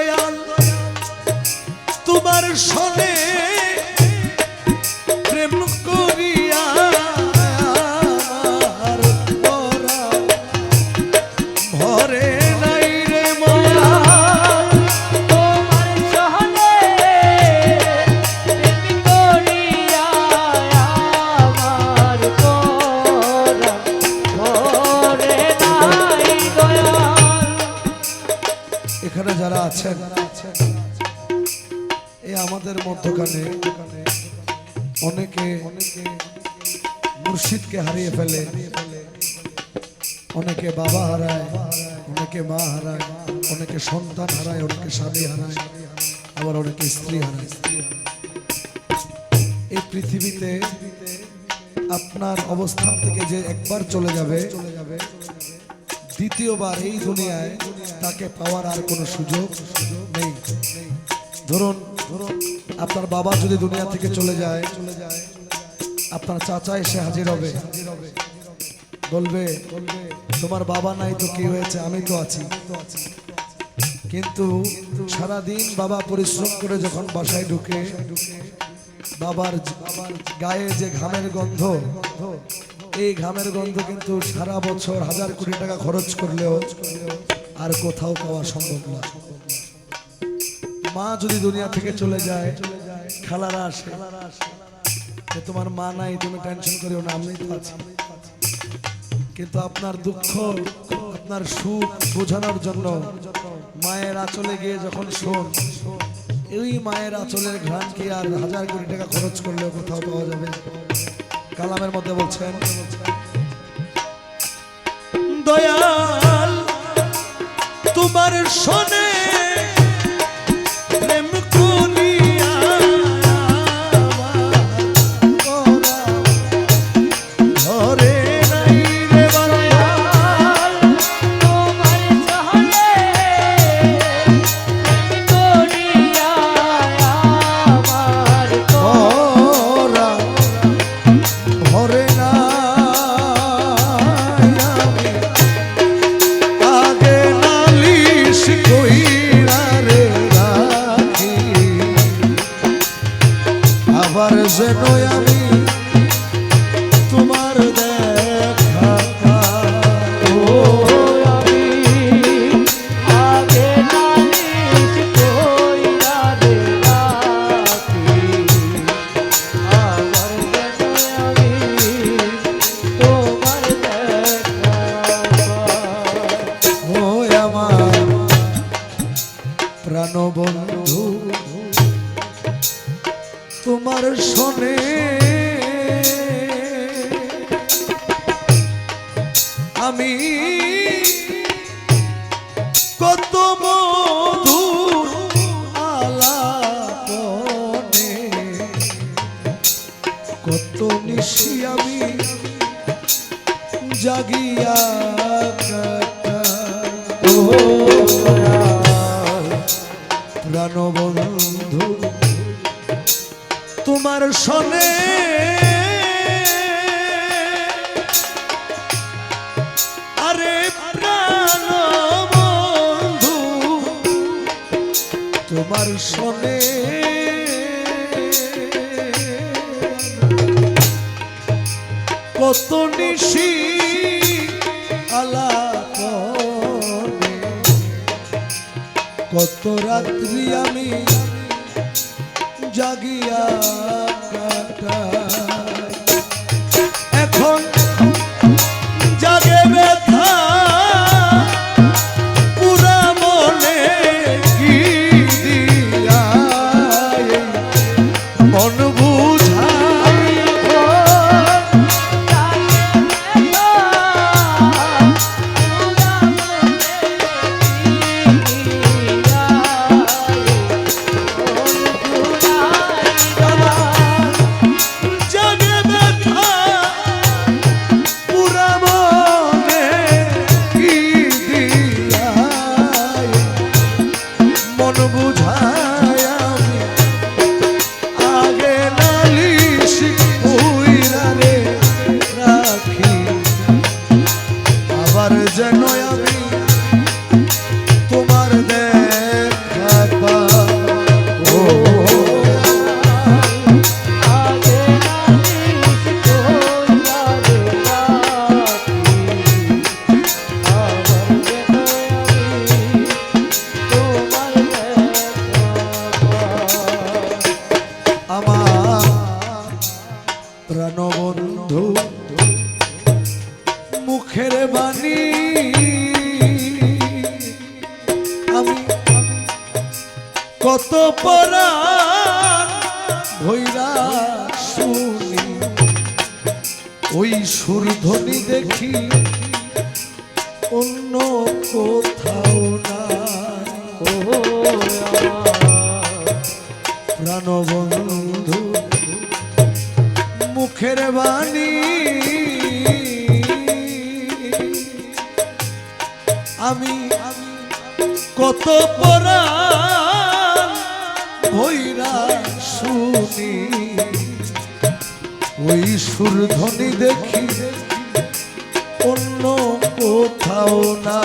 দয়াল তোমার সনে আছেন? এই আমাদের মধ্যখানে অনেকে মুর্শিদকে হারিয়ে ফেলে। অনেকে বাবা হারায়, অনেকে মা হারায়, অনেকে সন্তান হারায়, অনেকে স্বামী হারায়, আবার অনেকে স্ত্রী হারায়। এই পৃথিবীতে আপনার অবস্থান থেকে যে একবার চলে যাবে দ্বিতীয়বার এই দুনিয়ায় তাকে পাওয়ার আর কোনো সুযোগ নেই। ধরুন ধরুন আপনার বাবা যদি দুনিয়া থেকে চলে যায়, আপনার চাচা এসে হাজির হবে। বলবে, তোমার বাবা নাই তো কি হয়েছে? আমি তো আছি। কিন্তু সারা দিন বাবা পরিশ্রম করে যখন বাসায় ঢুকে, বাবার গায়ে যে ঘামের গন্ধ এই ঘামের গন্ধ কিন্তু সারা বছর হাজার কোটি টাকা খরচ করলেও আর কোথাও পাওয়া সম্ভব না। মা যদি দুনিয়া থেকে চলে যায়, খালারা আসে তোমার মা নাই, তুমি টেনশন করিও না আমি তো কিন্তু আপনার দুঃখ, আপনার সুখ বোঝানোর জন্য মায়ের আঁচলে গিয়ে যখন শোন, এই মায়ের আঁচলের ঘ্রাণ কি আর হাজার কোটি টাকা খরচ করলেও কোথাও পাওয়া যাবে? কালামের মধ্যে বলছেন দয়াল তোমার শোনে যেন আমি আমি। কত মধু আলাপনে কত নিশি আমি জাগিয়া প্রাণবন্ধু তোমার সনে তোমার সনে কত নিশি আলাপনে কত রাত্রি আমি জাগিয়া কাটাই। বন্ধু। মুখের বাণী। আমি কত পরা দেখি অন্য কোথাও না প্রাণবন্ধু। আমি আমি কত পরা ভৈরা শুনি। ওই সুরধ্বনি দেখি অন্য কোথাও না।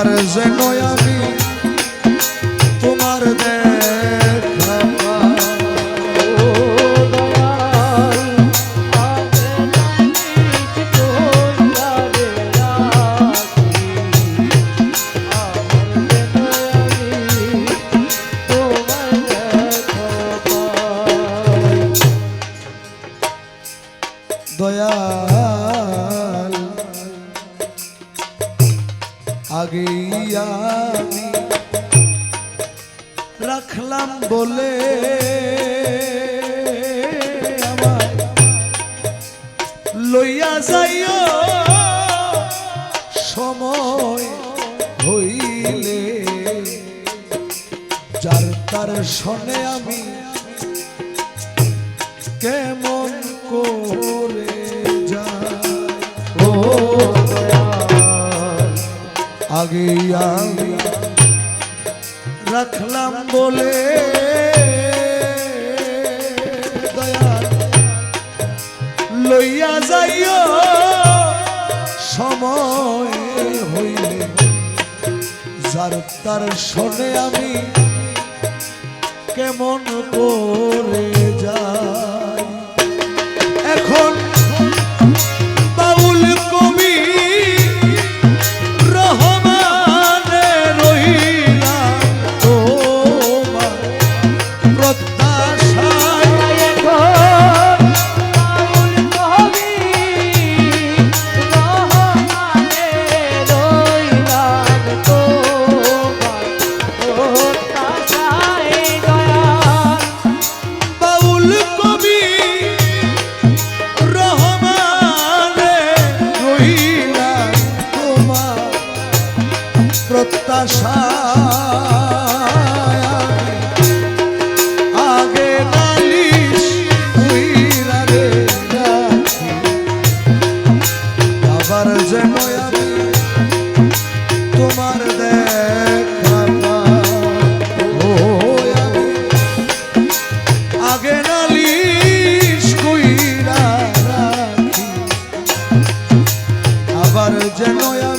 আবার যেন আমি রাখলাম বলে লইয়া যাইও, সময় হইলে যার তার শনে আমি কেমন করে যাই। ও আগে আমি রাখলাম বলে। লইয়া যাইও। সময় হইলে যার তার শোনে আমি কেমন করে আর যেন